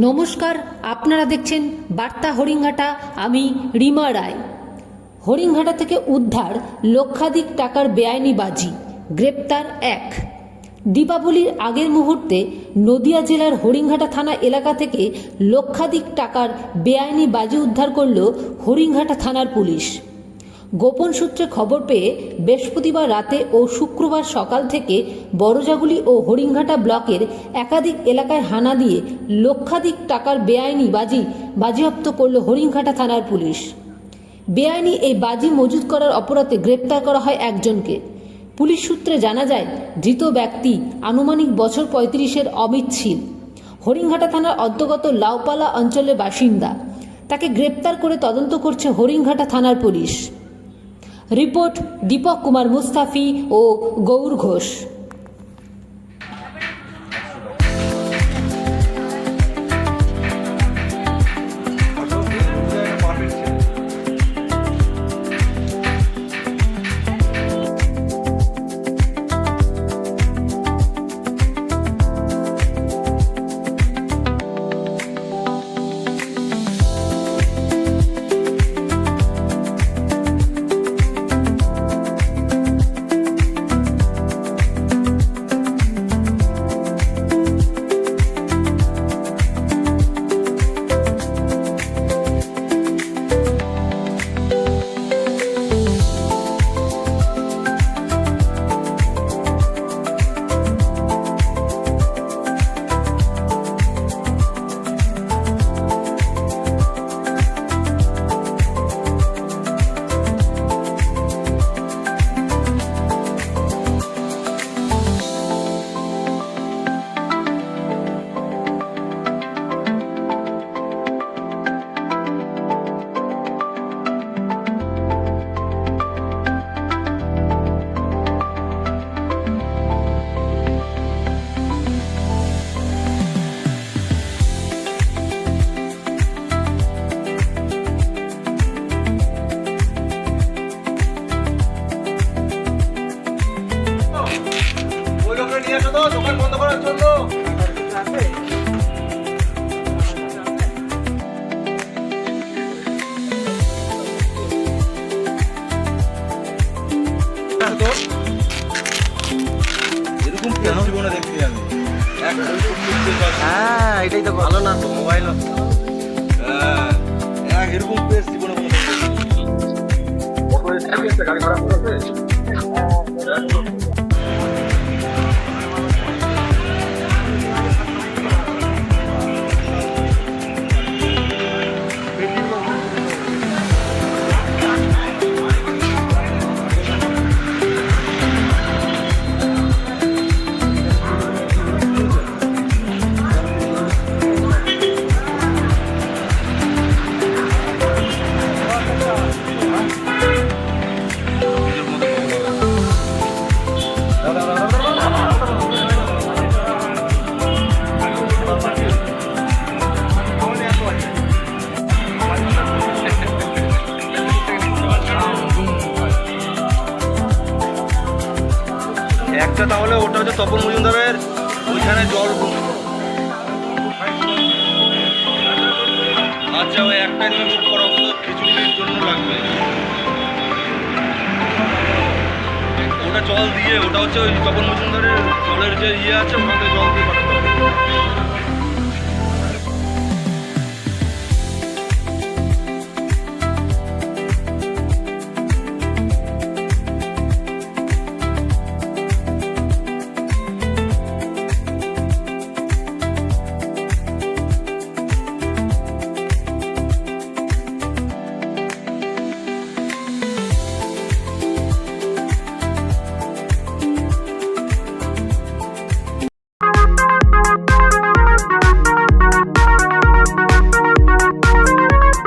নমস্কার, আপনারা দেখছেন বার্তা হরিংঘাটা আমি রিমা রায়। হরিংঘাটা থেকে উদ্ধার লক্ষাধিক টাকার বেআইনি বাজি গ্রেপ্তার এক। দীপাবলির আগের মুহূর্তে নদিয়া জেলার হরিংঘাটা থানা এলাকা থেকে লক্ষাধিক টাকার বেআইনি বাজি উদ্ধার করল হরিংঘাটা থানার পুলিশ। গোপন সূত্রে খবর পেয়ে বৃহস্পতিবার রাতে ও শুক্রবার সকাল থেকে বড়জাগুলি ও হরিংঘাটা ব্লকের একাধিক এলাকায় হানা দিয়ে লক্ষাধিক টাকার বেআইনি বাজি বাজেয়াপ্ত করল হরিংঘাটা থানার পুলিশ। বেআইনি এই বাজি মজুত করার অপরাধে গ্রেপ্তার করা হয় একজনকে। পুলিশ সূত্রে জানা যায়, ধৃত ব্যক্তি আনুমানিক বছর পঁয়ত্রিশের অমিত হরিংঘাটা থানার অন্তর্গত লাউপালা অঞ্চলের বাসিন্দা। তাকে গ্রেপ্তার করে তদন্ত করছে হরিংঘাটা থানার পুলিশ। রিপোর্ট দীপক কুমার মুস্তাফি ও গৌর ঘোষ। কেন? জীবনে দেখছি আমি। হ্যাঁ এটাই তো ভালো না তো মোবাইল হ্যাঁ এক এরকম জীবনে কোনো তাহলে ওটা হচ্ছে তপন মজুমদারের, ওইখানে জল আচ্ছা ওই একটা নিয়ে বুক করা খিচুড়ির জন্য লাগবে। ওটা জল দিয়ে, ওটা হচ্ছে ওই তপন মজুমদারের জলের যে ইয়ে আছে, ওখান জল দিয়ে পাঠাতে হবে।